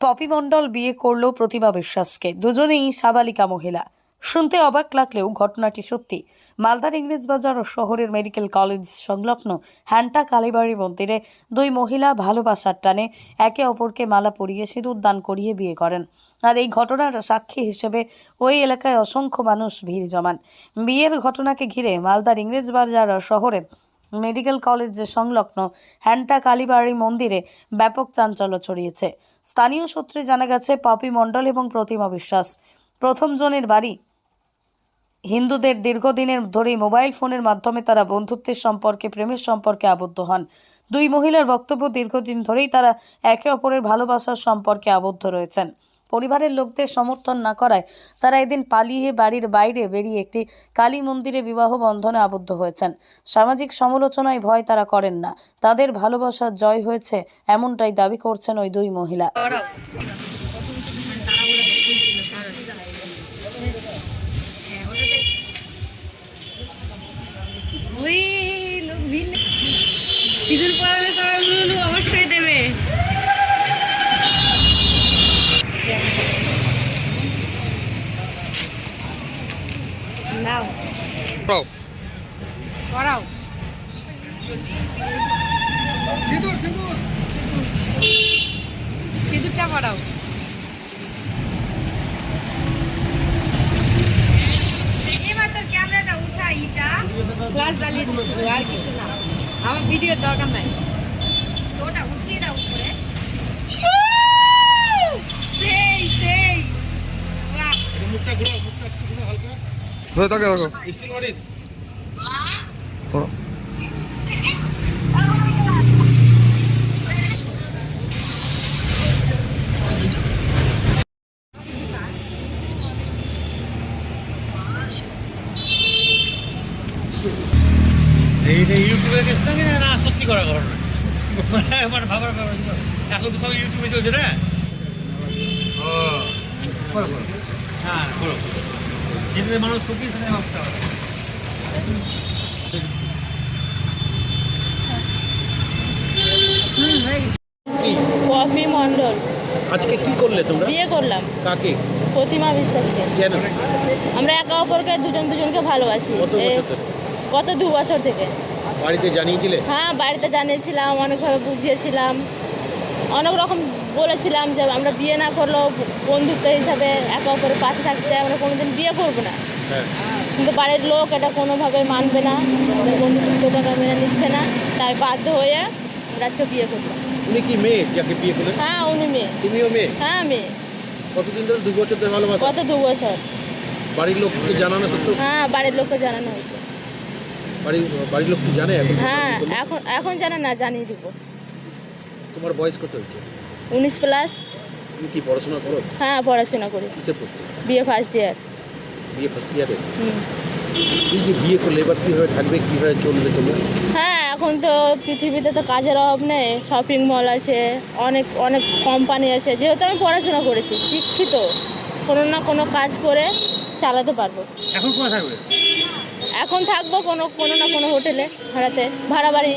Poppy মণ্ডল বিয়ে করল প্রতিমা বিশ্বাসকে। দুজনেই সাবালিকা মহিলা। শুনতে অবাক লাগলেও ঘটনাটি সত্যি। মালদার ইংরেজবাজার ও শহরের মেডিকেল কলেজ সংলগ্ন হ্যান্টা কালীবাড়ি মন্দিরে দুই মহিলা ভালোবাসার টানে একে অপরকে মালা পরিয়ে সিঁদুর দান করিয়ে বিয়ে করেন। আর এই ঘটনার সাক্ষী হিসেবে ওই এলাকায় অসংখ্য মানুষ ভিড় জমান। বিয়ের ঘটনাকে ঘিরে মালদার ইংরেজবাজার শহরের মেডিকেল কলেজ সংলগ্ন হ্যান্টা কালীবাড়ি মন্দিরে ব্যাপক চাঞ্চল্য ছড়িয়েছে। স্থানীয় সূত্রে জানা গেছে, পপি মণ্ডল এবং প্রতিমা বিশ্বাস। প্রথম জনের বাড়ি। হিন্দুদের দীর্ঘদিনের ধরেই মোবাইল ফোনের মাধ্যমে তারা বন্ধুত্বের সম্পর্কে, প্রেমের সম্পর্কে আবদ্ধ হন। দুই মহিলার বক্তব্য দীর্ঘদিন ধরেই তারা একে অপরের ভালোবাসার সম্পর্কে আবদ্ধ রয়েছেন। পরিবারের লোকদের সমর্থন না করায় তারা এদিন পালিয়ে বাড়ির বাইরে বেরিয়ে একটি কালী মন্দিরে বিবাহ বন্ধনে আবদ্ধ হয়েছেন। সামাজিক সমালোচনায় ভয় তারা করেন না। তাদের ভালোবাসার জয় হয়েছে, এমনটাই দাবি করছেন ওই দুই মহিলা। নাও Bro, পড়াও। সিঁদুরটা পড়াও। এবার তোর ক্যামেরাটা উঠা ইটা ক্লাস জ্বালিয়েছি শুধু আর কিছু না। আমার ভিডিওর দরকার নাই। তোটা উঠিয়ে দাও উপরে। সেই সেই। ধরে থাকে দেখো ইউটিউবে গেছে না সত্যি করা ঘটনা। মানে ভাবার এখন তো সব ইউটিউবে চলছে না? ও। হ্যাঁ করো যেটাতে মানুষ সুখী সেটাই ভাবতে হবে। পপি মণ্ডল। আজকে কি করলে তোমরা? বিয়ে করলাম। কাকে? প্রতিমা বিশ্বাসকে। কেন? আমরা একে অপরকে দুজন দুজনকে ভালোবাসি? গত দু বছর থেকে। বাড়িতে জানিয়েছিলে? হ্যাঁ বাড়িতে জানিয়েছিলাম অনেকভাবে বুঝিয়েছিলাম। অনেক রকম বলেছিলাম যে আমরা বিয়ে না করলেও বন্ধুত্ব হিসাবে একে অপরের পাশে থাকতে আমরা কোনোদিন বিয়ে করব না। হ্যাঁ। কিন্তু বাড়ির লোক এটা কোনোভাবে মানবে না বন্ধুত্বটাকে মেনে নিচ্ছে না তাই বাধ্য হয়ে আমরা আজকে বিয়ে করলাম উনি কি মেয়ে যাকে বিয়ে করলেন? হ্যাঁ উনি মেয়ে। তুমিও মেয়ে? হ্যাঁ মেয়ে। কতদিন ধরে দু বছর ধরে ভালোবাসা? গত দু বছর। বাড়ির লোককে জানানো সত্ত্বেও হ্যাঁ বাড়ির লোককে জানানো হয়েছে। বাড়ির বাড়ির লোক কি জানে এখন? হ্যাঁ এখন এখন জানে না জানিয়ে দিব। তোমার বয়স কত হচ্ছে উনিশ প্লাস তুমি কি পড়াশোনা করো? হ্যাঁ পড়াশোনা করি। কিসে বিয়ে ফার্স্ট ইয়ার বিয়ে ফার্স্ট ইয়ারে এই যে বিয়ে করলে? এবার কীভাবে থাকবে? কীভাবে চলবে তোমরা? হ্যাঁ এখন তো পৃথিবীতে তো কাজের অভাব নেই। শপিং মল আছে অনেক অনেক কোম্পানি আছে। যেহেতু আমি পড়াশোনা করেছি শিক্ষিত। কোনো না কোনো কাজ করে চালাতে পারব। এখন কোথায় থাকবে? এখন থাকব কোনো কোনো না কোনো হোটেলে ভাড়াতে। ভাড়া বাড়ি।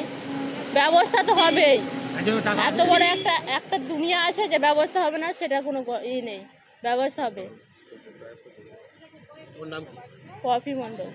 ব্যবস্থা তো হবেই। এত বড় একটা একটা দুনিয়া আছে যে ব্যবস্থা হবে না সেটা কোনো ই নেই ব্যবস্থা হবে। ওর নাম কি? পপি মণ্ডল।